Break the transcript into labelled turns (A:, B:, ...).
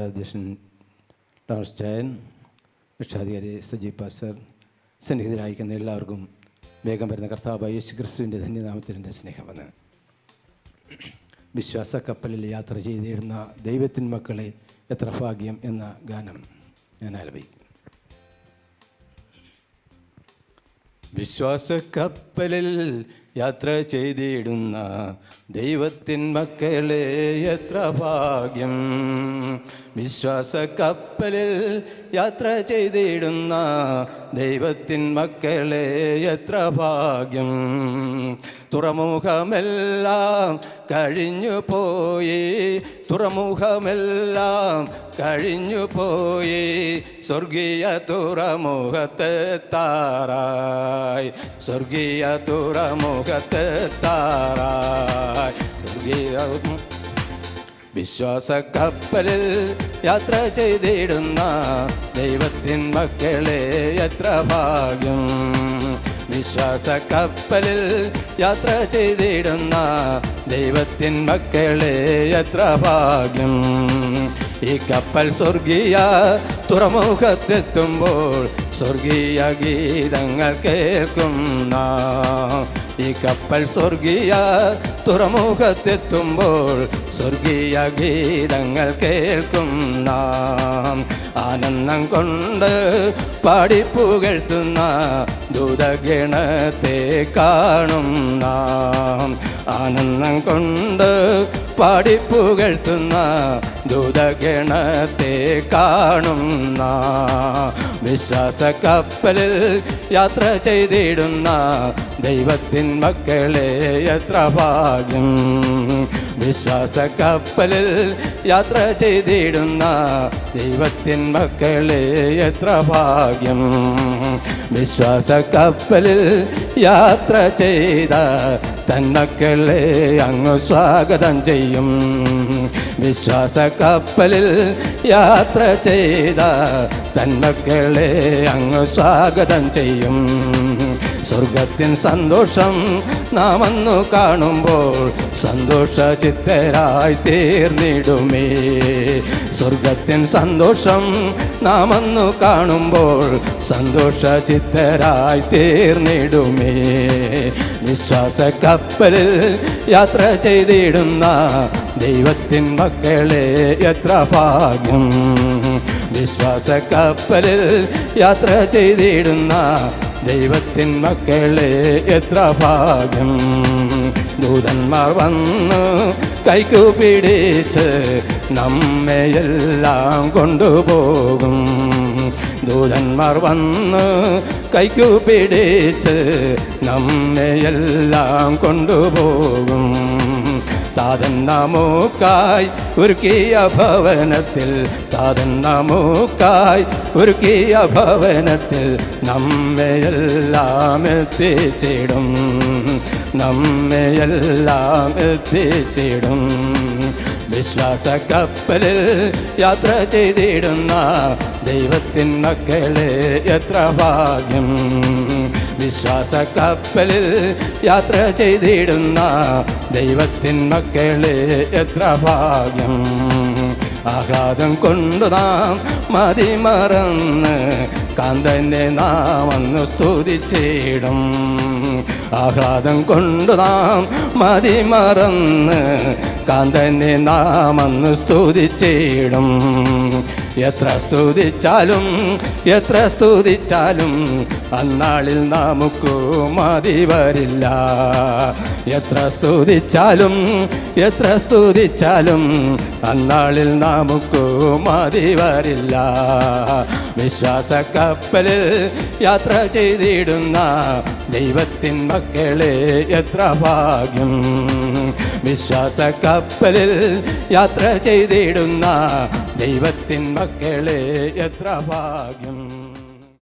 A: കോട്ടാധ്യക്ഷൻ Lawrence ചായൻ രക്ഷാധികാരി Sajeev passer സന്നിഹിതരായിരിക്കുന്ന എല്ലാവർക്കും വേഗം വരുന്ന കർത്താവ് യേശു ക്രിസ്തുവിന്റെ ധന്യനാമത്തിന്റെ സ്നേഹമെന്ന് വിശ്വാസ കപ്പലിൽ യാത്ര ചെയ്തിരുന്ന ദൈവത്തിൻ മക്കളെ എത്ര ഭാഗ്യം എന്ന ഗാനം ഞാൻ ആലപിക്കും. വിശ്വാസ കപ്പലിൽ യാത്ര ചെയ്തിടുന്ന ദൈവത്തിൻ മക്കളെ എത്ര ഭാഗ്യം. വിശ്വാസ കപ്പലിൽ യാത്ര ചെയ്തിടുന്ന ദൈവത്തിൻ മക്കളെ എത്ര ഭാഗ്യം. തുറമുഖമെല്ലാം കഴിഞ്ഞു പോയി. തുറമുഖമെല്ലാം കഴിഞ്ഞു പോയി. സ്വർഗീയ തുറമുഖത്തെത്താറായി സ്വർഗീയ തുറമുഖത്തെത്താറായി സ്വർഗീയ വിശ്വാസ കപ്പലിൽ യാത്ര ചെയ്തിടുന്ന ദൈവത്തിൻ മക്കളെ എത്ര ഭാഗ്യം. വിശ്വാസ കപ്പലിൽ യാത്ര ചെയ്തിടുന്ന ദൈവത്തിൻ മക്കളെ എത്ര ഭാഗ്യം. ഈ കപ്പൽ സ്വർഗീയ തുറമുഖത്തെത്തുമ്പോൾ സ്വർഗീയ ഗീതങ്ങൾ കേൾക്കുന്ന ഈ കപ്പൽ സ്വർഗീയ തുറമുഖത്തെത്തുമ്പോൾ സ്വർഗീയ ഗീതങ്ങൾ കേൾക്കുന്ന ആനന്ദം കൊണ്ട് പാടിപ്പുകഴ്ത്തുന്ന കാണും നാം. ആനന്ദം കൊണ്ട് പാടിപ്പുകഴ്ത്തുന്ന ദൂതഗണത്തെ കാണുന്ന വിശ്വാസ കപ്പലിൽ യാത്ര ചെയ്തിടുന്ന ദൈവത്തിൻ മക്കളെ എത്ര ഭാഗ്യം. വിശ്വാസ കപ്പലിൽ യാത്ര ചെയ്തിടുന്ന ദൈവത്തിൻ മക്കളെ എത്ര ഭാഗ്യം. വിശ്വാസ കപ്പലിൽ യാത്ര ചെയ്ത തന്മക്കളെ അങ്ങ് സ്വാഗതം ചെയ്യും. വിശ്വാസ കപ്പലിൽ യാത്ര ചെയ്ത തന്മക്കളെ അങ്ങ് സ്വാഗതം ചെയ്യും. സ്വർഗത്തിൻ സന്തോഷം നാം അന്നു കാണുമ്പോൾ സന്തോഷ ചിത്തരായി തീർന്നിടുമേ. സ്വർഗത്തിൻ സന്തോഷം നാം അന്നു കാണുമ്പോൾ സന്തോഷ ചിത്തരായി തീർന്നിടുമേ. വിശ്വാസ കപ്പലിൽ യാത്ര ചെയ്തിടുന്ന ദൈവത്തിൻ മക്കളെ എത്ര ഭാഗ്യം. വിശ്വാസ കപ്പലിൽ യാത്ര ചെയ്തിടുന്ന ദൈവത്തിൻ മക്കളെ എത്ര ഭാഗ്യം. ദൂതന്മാർ വന്ന് കൈക്കു പിടിച്ച് നമ്മയെല്ലാം കൊണ്ടുപോകും. ദൂതന്മാർ വന്ന് കൈക്കു പിടിച്ച് നമ്മയെല്ലാം കൊണ്ടുപോകും. താതൻ നമുക്കായി ഒരുക്കിയ ഭവനത്തിൽ താതൻ നമുക്കായി ഒരുക്കിയ ഭവനത്തിൽ നമ്മയെല്ലാം എത്തിച്ചിടും. നമ്മയെല്ലാം എത്തിച്ചിടും. വിശ്വാസ കപ്പലിൽ യാത്ര ചെയ്തിടുന്ന ദൈവത്തിൻ മക്കളെ എത്ര ഭാഗ്യം. വിശ്വാസ കപ്പലിൽ യാത്ര ചെയ്തിടുന്ന ദൈവത്തിൻ മക്കളെ എത്ര ഭാഗ്യം. ആഹ്ലാദം കൊണ്ടു നാം മതിമറന്ന് കാന്തനെ നാം അന്ന് സ്തുതിച്ചിടും. ആഹ്ലാദം കൊണ്ടു നാം മതിമറന്ന് കാന്തനെ നാം അന്ന് സ്തുതിച്ചിടും. എത്ര സ്തുതിച്ചാലും എത്ര സ്തുതിച്ചാലും അന്നാളിൽ നമുക്ക് മതി വരില്ല എത്ര സ്തുതിച്ചാലും എത്ര സ്തുതിച്ചാലും അന്നാളിൽ നമുക്ക് മതി വരില്ല വിശ്വാസ കപ്പലിൽ യാത്ര ചെയ്തിടുന്ന ദൈവത്തിൻ മക്കളെ എത്ര ഭാഗ്യം. വിശ്വാസ കപ്പലിൽ യാത്ര ചെയ്തിടുന്ന ദൈവത്തിൻ മക്കളെ എത്ര ഭാഗ്യം.